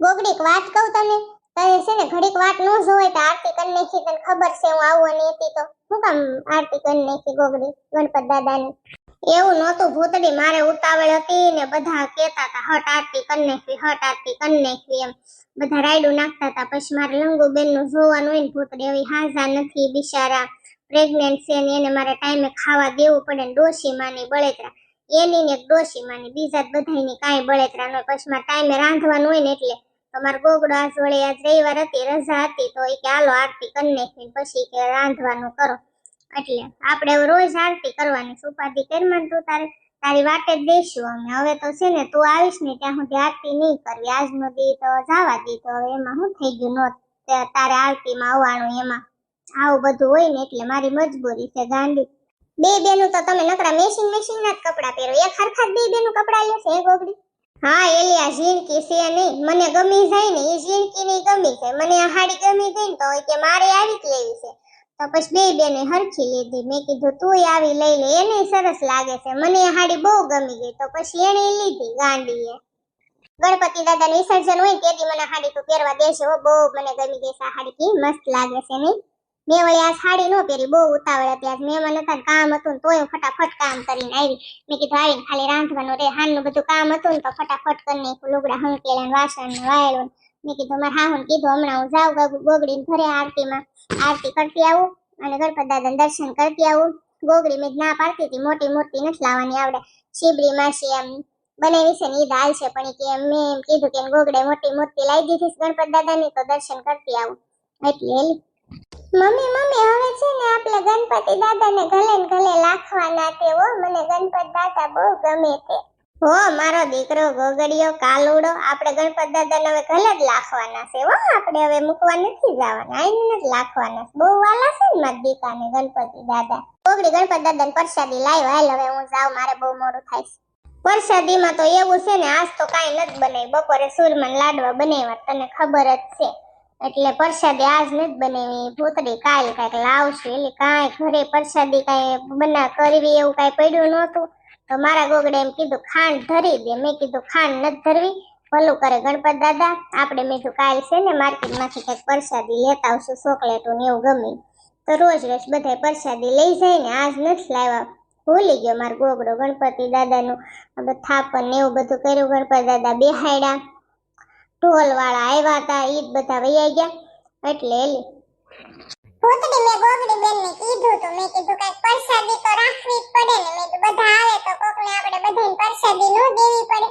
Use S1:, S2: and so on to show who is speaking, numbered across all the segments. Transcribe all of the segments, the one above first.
S1: ગોગડીક વાત કહું તને? તને છે ને ઘડીક વાત ન જોવે તો આરતી કરી નાખી તને ખબર છે હું આવવાની હતી તો. હું કામ આરતી કરી નાખી ગોગડી, ગણપત દાદાની? એવું નહોતું ભૂતડી, મારે ઉતાવળ હતી ને બધા કહેતા હતા, હટ આરતી કરી નાખવી, હટ આરતી કરી નાખવી એમ. બધા રાયડું નાખતા હતા, પછી મારે લંગુબેનનું જોવાનું હોય ને ભૂતડી એવી હાજા નથી બિચારા. પ્રેગ્નેન્ટ છે ને એને મારે ટાઈમે ખાવા દેવું પડે ને ડોશી માની બળેતરા. એની ને ડોશી માની બીજા બધાની કાંઈ બળેતરા ન પછી મારે ટાઈમે રાંધવાનું હોય ને એટલે તમારે ગોગડો વળે આજ રવિવાર હતી, રજા હતી, તો એ કે હાલો આરતી કરી નાખી પછી કે રાંધવાનું કરો. એટલે આપણે રોજ આરતી કરવાની સુપાધી કરમાન તું તારે, તારી વાટે જ દઈશું અમે. હવે તો છે ને તું આવીશ ને ત્યાં સુધી આરતી નહીં કરવી. આજનો દી તો જવા દી, તો એમાં શું થઈ ગયું? નો તારે આરતીમાં આવવાનું એમાં આવું બધું હોય ને એટલે મારી મજબૂરી છે ગાંધી બે બેનું તો તમે નકરા મેશિંગ મેશિન ના જ કપડા પહેરો. એક હરખા બે બેનું કપડા લેશે હે ગોગડી? હા, એલિયા ઝીણકી છે નહીં. મને ગમી જાય ને એ ઝીણકી ની ગમી જાય મને હાડી ગમી ગઈ ને તો કે મારે આવી જ લેવી છે. તો પછી બે બેને હરખી લીધી. મેં કીધું તું આવી લઈ લે, એને સરસ લાગે છે. મને હાડી બહુ ગમી ગઈ. તો પછી એને લીધી, ગાંડીએ. ગણપતિ દાદા વિસર્જન હોય તેથી મને હાડી તું પહેરવા દેશે હો. બહુ મને ગમી ગઈ આ હાડી. મસ્ત લાગે છે નહીં? મેં વળી આ સાડી નો પહેરી, બહુ ઉતાવળ હતી. આજ મહેમાન હતા કામ હતું ને તોય ફટાફટ કામ કરીને આવી. મેં કીધું આવીને ખાલી રાંધવાનું રે હાલનું બધું કામ હતું ને તો ફટાફટ કરી લુગડા હંકેલા વાસણ ને વાયલું મેં કીધું, મારા હાહુને કીધું, હમણાં હું જાઉં ગગ- ઘરે આરતીમાં. આરતી કરતી આવું અને ગણપત દાદાને દર્શન કરતી આવું. ગોગડી મેં ના પાડતી હતી, મોટી મૂર્તિ નથી લાવવાની આવડે. શીબડી માસી એમ બનાવી છે ને ઈદ હાલશે પણ ઈ કે મેં એમ કીધું કે ગોગડે મોટી મૂર્તિ લાવી દીધી છે ગણપત દાદાની, તો દર્શન કરતી આવું. એટલે મમ્મી મમ્મી, હવે છે ને આપણે ગણપતિ દાદાને ગલે ને ગલે લાખવાના તે હો. મને ગણપત દાદા બહુ ગમે તે. હો, મારો દીકરો ગોગડિયો, કાલુડો આપણે ગણપત દાદાને હવે ગલે જ લાખવાના છે હો. આપણે હવે મૂકવા નથી જવાના. આઈને જ લાખવાના. બહુ વાલા છે ને મારી દીકાને ગણપતિ દાદા. ગોગડી ગણપત દાદાને પ્રસાદી લાવ્યો હાલ હવે હું જાઉં, મારે બહુ મોડું થાય છે. પ્રસાદીમાં તો એવું છે ને, આજ તો કાંઈ નથી બનાવી બપોરે સુરમન લાડવા બનાવ્યા તને ખબર જ છે. એટલે પ્રસાદી આજ નથી બનાવી ભૂતડી કાલ કાંઈક લાવશું, એટલે કાંઈ ઘરે પ્રસાદી કાંઈ બના કરવી એવું કાંઈ પડ્યું નહોતું. તો મારા ગોગડે એમ કીધું, ખાંડ ધરી દે. મેં કીધું, ખાંડ નથી ધરવી. ભલું કરે ગણપત દાદા. આપણે મેં કીધું, કાલ છે ને માર્કેટમાંથી કંઈક પ્રસાદી લેતા આવશું, ચોકલેટો ને એવું ગમે. તો રોજ રોજ બધાય પ્રસાદી લઈ જાય ને, આજ નથી લાવ્યા. ભૂલી ગયો મારો ગોગડો ગણપતિ દાદાનું બધું થાપણ ને એવું બધું કર્યું ગણપતિ દાદા બેહાડ્યા ઢોલ વાળા આવ્યા હતા એ બધા વૈયા ગયા. એટલે એલી. ભૂતડી મેં ગોગડી બેન ને કીધું તો. મેં કીધું કંઈક પ્રસાદી તો રાખવી જ પડે ને. મેં બધા આવે તો કોક ને આપણે બધાને પ્રસાદી ન દેવી પડે.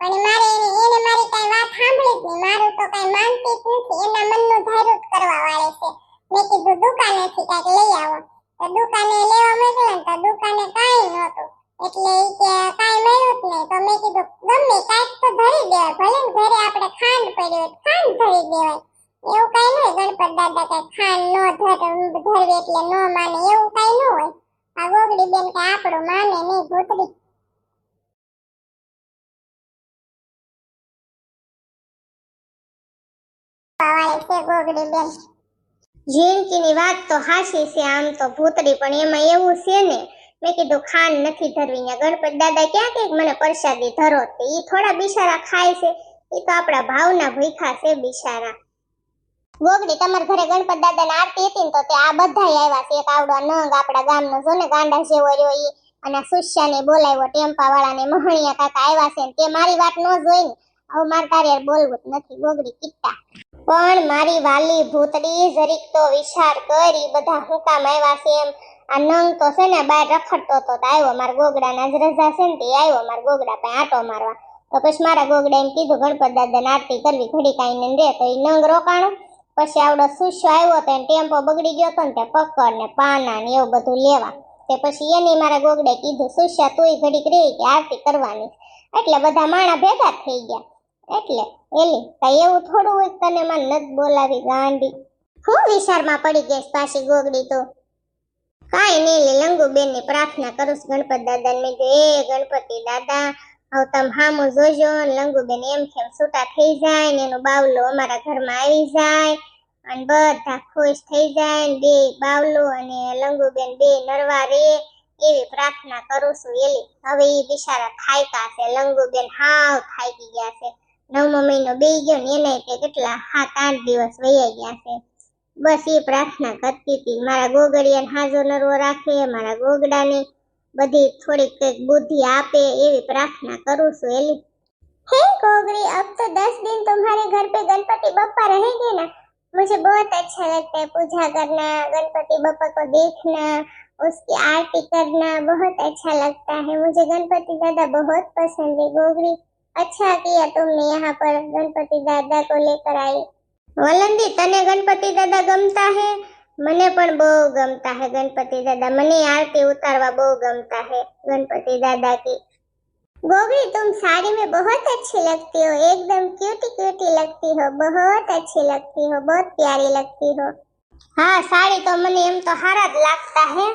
S1: પણ મારે એને એને મારી કઈ વાત સાંભળી જ નહીં. મારું તો કઈ માનતી જ નથી. એના મનનું ધાર્યું કરવા વાળે છે. મેં કીધું, દુકાનેથી કંઈક લઈ આવો. તો દુકાને લેવા મોકલ્યા તો દુકાને કાંઈ નહોતું. એટલે કે કાંઈ મળ્યું જ નહીં. તો મેં કીધું, ગમે કાંઈક તો ધરી દેવાય. ભલે ઘરે આપણે ખાંડ પડ્યો ખાંડ ધરી દેવાય. એવું કાઈ ન હોય ગણપત દાદા કઈ ખાંડ નો ધર ધરવી એટલે નો માને. એવું કાંઈ ન હોય. આ ગોગડી બેન કે આપણું માને નહીં ભૂતરી છે ગોગડી બેન. જિંદગીની વાત તો હાસી છે, આમ તો ભૂતરી પણ એમાં એવું છે ને મેં કીધું, ખાંડ નથી ધરવી ને ગણપત દાદા ક્યાં કે મને પ્રસાદી ધરો તે. ઈ થોડા બિચારા ખાય છે. એ તો આપણા ભાવના ભૂખા છે બિચારા ગોગડી, તમારા ઘરે ગણપત દાદાની આરતી હતી ને તો તે આ બધા આવ્યા છે. એક આવડો નંગ આપણા ગામનો, જો ને ગાંડા જેવો રહ્યો ઈ. અને સુષ્યાને બોલાવ્યો ટેમ્પા વાળાને મહણિયા કાકા આવ્યા છે તે મારી વાત ન જોઈ ને હવે મારે તારે બોલવું જ નથી. ગોગડી કિટ્ટા પણ મારી વાલી ભૂતડી જરીક તો વિચાર કરી બધા હું કામ આવ્યા છે એમ. આ નંગ તો છે ને બહાર રખડતો તો આવ્યો મારા ગોગડાના જ રજા છે ને તે આવ્યો મારા ગોગડા પાસે આટો મારવા. તો પછી મારા ગોગડા એમ કીધું, ગણપત દાદાને આરતી કરવી ઘડી કાંઈ ને રે. તો એ નંગ રોકાણો. પછી આવડો સુસ્યો આવ્યો તો ટેમ્પો બગડી ગયો તો ને તે પકડ ને પાના ને એવું બધું લેવા. તે પછી એની મારા ગોગડે કીધું સુસ્યા તુંય ઘડીક રે કે આરતી કરવાની. એટલે બધા માણા ભેગા થઈ ગયા. એટલે એલી, કઈ એવું થોડું હોય તને મને નથી બોલાવી ગાંડી. હું વિચારમાં પડી ગઈ પાછી ગોગડી તો. કાંઈ નહીં લે લંગુબેન પ્રાર્થના કરું છું ગણપત દાદા ને એ ગણપતિ દાદા હવે તમે હામું જોજો. ને લંગુબેન એમ કેમ છૂટા થઈ જાય ને એનો બાવલો અમારા ઘરમાં આવી જાય અને બધા ખુશ થઈ જાય ને બે બાવલો અને લંગુબેન બે નરવા રે એવી પ્રાર્થના કરું છું એલી. હવે એ બિચારા થાયકા છે. લંગુબેન હાવ થાકી ગયા છે. નવમો મહિનો બે ગયો ને એને કેટલા સાત આઠ દિવસ વહી ગયા છે. બસ એ પ્રાર્થના કરતી હતી મારા ગોગડિયાને હાજો નરવો રાખે મારા ગોગડાને બધી થોડીક કંઈક બુદ્ધિ આપે એવી પ્રાર્થના કરું છું એલી हे गोगरी अब तो दस दिन तुम्हारे घर पे गणपति बप्पा रहेंगे ना मुझे बहुत अच्छा लगता है पूजा करना गणपति बप्पा को देखना उसकी आरती करना बहुत अच्छा लगता है मुझे गणपति दादा बहुत पसंद है गोगरी अच्छा किया तुमने यहाँ पर गणपति दादा को लेकर आई વલંદી તને ગણપતિ દાદા ગમતા હે મને પણ બહુ ગમતા હે ગણપતિ દાદા મને આરતી ઉતારવા બહુ ગમતા હે ગણપતિ દાદા કી गोगड़ी तुम साड़ी में बहुत अच्छी लगती हो एकदम क्यूटी क्यूटी लगती हो बहुत अच्छी लगती हो बहुत प्यारी लगती हो हाँ साड़ी तो मैंने एम तो हारा ज लगता है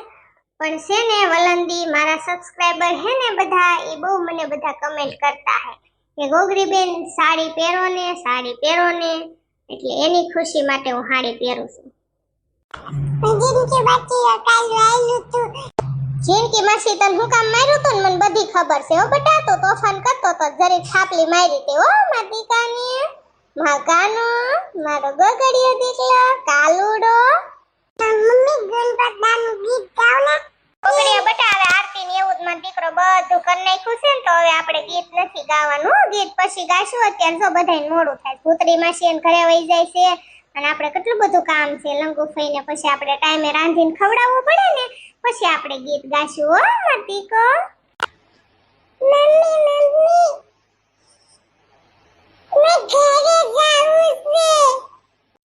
S1: પણ છે ને વલંદી મારા સબસ્ક્રાઇબર હે ને બધા એ બહુ મને બધા કમેન્ટ કરતા હે કે ગોગરી બેન સાડી પહેરો ને સાડી પહેરો ને એટલે એની ખુશી માટે હું સાડી પહેરું છું. જીનકી માસી તને હું કામ માર્યું તું ને મને બધી ખબર છે હો બેટા તો તોફાન કરતો તો જરી છાપલી મારી તે હો મા દીકાની. મા કાનો મારો ગગડિયો દીકલો કાલુડો. મમ્મી ગણપતદાનું ગીત ગાવ ને. ગગડિયો બેટા આરતી ને એવું જ મારો દીકરો બધું કરી નાખ્યું છે ને તો હવે આપણે ગીત નથી ગાવાનું. ગીત પછી ગાશું અત્યારે જો બધાય મોડું થાય. ભૂતરી માસી એને ઘરે વહી જાય છે અને આપણે કેટલું બધું કામ છે. લંગુ ફઈને પછી આપણે ટાઈમે રાંધીને ખવડાવવું પડે ને પછી આપણે ગીત ગાશું. હો માતીકો મમ્મી મમ્મી. મેં ઘરે જાવું છે.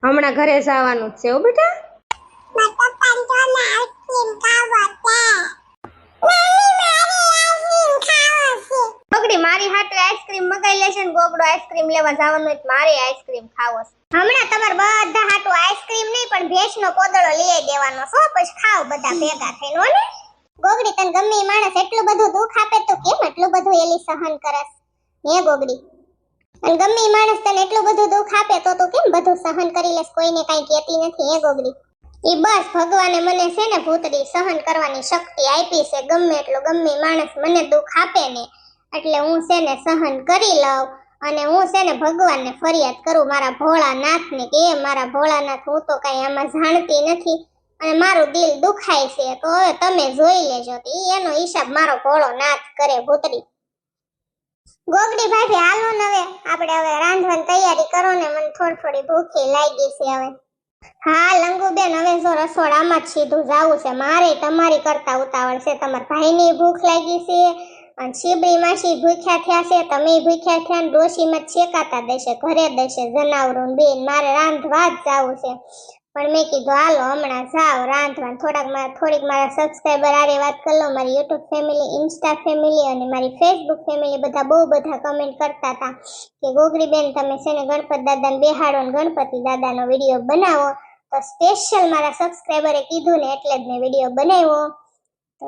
S2: હમણાં ઘરે જવાનું જ છે હો બેટા. ગોગડો આઈસ્ક્રીમ લેવા જવાનું મારે આઈસ્ક્રીમ ખાવો
S1: હમણાં તમારે બધા હાટુ આઈસ્ક્રીમ નહીં, પણ ભેંસનો કોદળો લઈ દેવાનો છો, પછી ખાવ બધા ભેગા થઈને ને? ગોગડી, તને ગમે માણસ એટલું બધું દુઃખ આપે તો કેમ એટલું બધું એલી સહન કરસ હે ગોગડી? અને ગમે માણસ તને એટલું બધું દુઃખ આપે તો તું કેમ બધું સહન કરી લેસ કોઈને કાંઈ કહેતી નથી, હે ગોગડી? એ બસ ભગવાને મને છે ને ભૂતડી સહન કરવાની શક્તિ આપી છે, ગમે એટલું ગમે માણસ મને દુઃખ આપે ને, એટલે હું છે ને સહન કરી લઉં. અને હું છે ને ભગવાનને ફરિયાદ કરું, મારા ભોળાનાથને કે મારા ભોળાનાથ, હું તો કાંઈ આમાં જાણતી નથી અને મારું દિલ દુખાય છે, તો હવે તમે જોઈ લેજો તો. એનો હિસાબ મારો ભોળો નાથ કરે ભૂતરી ગોગડી ભાભી, હાલો ને હવે, આપણે હવે રાંધવાની તૈયારી કરો ને, મને થોડી થોડી ભૂખી લાગી છે હવે. હા, લંગુબેન, હવે જો રસોડામાં જ સીધું જાવું છે, મારે તમારી કરતા ઉતાવળ છે, તમારા ભાઈની ભૂખ લાગી છે અને શીબડી માસી ભૂખ્યા થયા છે, તમે ભૂખ્યા થયા ને ડોશીમાં શેકાતા દેશે, ઘરે દેશે જનાવરું બેન, મારે રાંધવા જ જાવું છે. પણ મેં કીધું, હાલો, હમણાં જાવ રાંધવા. થોડાક મારા થોડીક મારા સબસ્ક્રાઈબર આરે વાત કરી લો, મારી યુટ્યુબ ફેમિલી ઇન્સ્ટા ફેમિલી અને મારી ફેસબુક ફેમિલી બધા બહુ બધા કમેન્ટ કરતા હતા કે, ગોગરીબેન, તમે છે ને ગણપત દાદાને બેહાડો ને ગણપતિ દાદાનો વીડિયો બનાવો. તો સ્પેશિયલ મારા સબસ્ક્રાઈબરે કીધું ને એટલે જ મેં વીડિયો બનાવ્યો. તો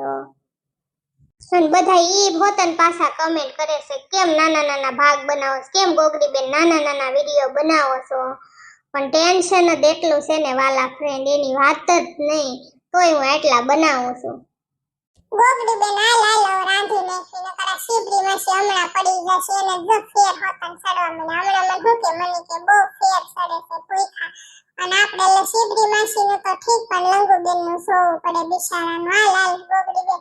S1: અને બધા ઈ હોતન પાછા કમેન્ટ કરે છે, કેમ નાના નાના ભાગ બનાવો કેમ ગોગડી બેન નાના નાના વીડિયો બનાવો છો? પણ ટેન્શન જ એટલું છે ને વાલા ફ્રેન્ડ એની વાત જ નહીં. તોય હું એટલા બનાવું છું. ગોગડી બેન હાલ હાલો રાંધી નાખી, નકર શીબડી માંથી હમણાં પડી જશે અને જો ફેર હોતન સડવા મને હમણાં મને શું કે, મને કે બહુ ફેર સડે છે પૂછા અને આપણે એટલે માંથી તો ઠીક પણ લંગુ બેનનું સોવું પડે બિચારાનું. આ લાલ ગોગડી બેન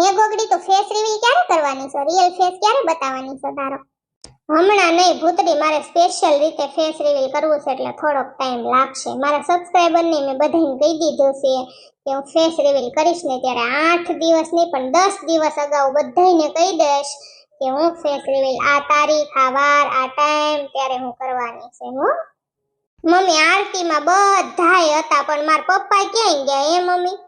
S1: હે ગોગડી તો ફેસ રિવીલ ક્યારે કરવાની છે? રિયલ ફેસ ક્યારે બતાવવાની છે તારો? હમણાં નહીં, ભૂતડી મારે સ્પેશિયલ રીતે ફેસ રિવીલ કરવું છે એટલે થોડોક ટાઈમ લાગશે. મારા સબસ્ક્રાઇબર ને મેં બધાને કહી દીધું છે કે હું ફેસ રિવીલ કરીશ ને ત્યારે આઠ દિવસ નહીં, પણ દસ દિવસ અગાઉ બધાને કહી દઈશ કે હું ફેસ રિવીલ આ તારીખ, આ વાર, આ ટાઈમ ત્યારે હું કરવાની છે, હું. મમ્મી, આરતીમાં બધાય હતા, પણ મારા પપ્પા ક્યાંય ગયા એ મમ્મી?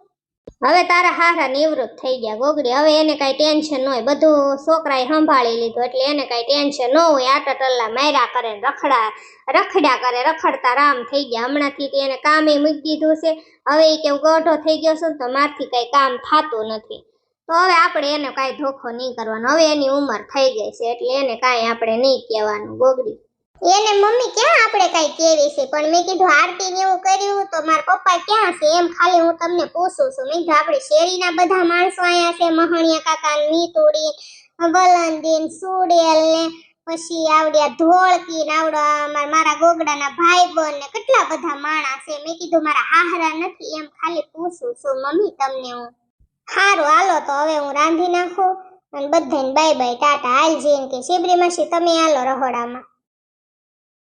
S2: હવે તારા હારા નિવૃત્ત થઈ ગયા, ગોગડી. હવે એને કાંઈ ટેન્શન ન હોય. બધું છોકરાએ સંભાળી લીધું એટલે એને કાંઈ ટેન્શન ન હોય. આટા ટલ્લા માર્યા કરે રખડા, રખડ્યા કરે, રખડતા રામ થઈ ગયા. હમણાંથી એને કામે મૂકી દીધું છે. હવે એ કેવું ગોઢો થઈ ગયો છે તો મારથી કાંઈ કામ થતું નથી. તો હવે આપણે એને કાંઈ ધોખો નહીં કરવાનો. હવે એની ઉંમર થઈ ગઈ છે એટલે એને કાંઈ આપણે નહીં કહેવાનું, ગોગડી.
S1: એને મમ્મી ક્યાં આપણે કઈ કેવી છે? પણ મેં કીધું આરતી ને એવું કર્યું તો મારા પપ્પા ક્યાં છે? એમ ખાલી હું તમને પૂછું છું. મેં કીધું આપણે શેરીના બધા માણસો અહીંયા છે. મહણિયા કાકા મીતુડી વલંદીન સુડેલ ને પછી આવડ્યા ધોળકી ને આવડા મારા ગોગડાના ભાઈ બન ને કેટલા બધા માણસ છે. મેં કીધું મારા આહરા નથી. એમ ખાલી પૂછું છું મમ્મી તમને હું. સારું હાલો તો હવે હું રાંધી નાખું અને બધાને બાય બાય ટાટા. હાલ જઈને કે. શિબરી માસી, તમે હાલો રહોડામાં.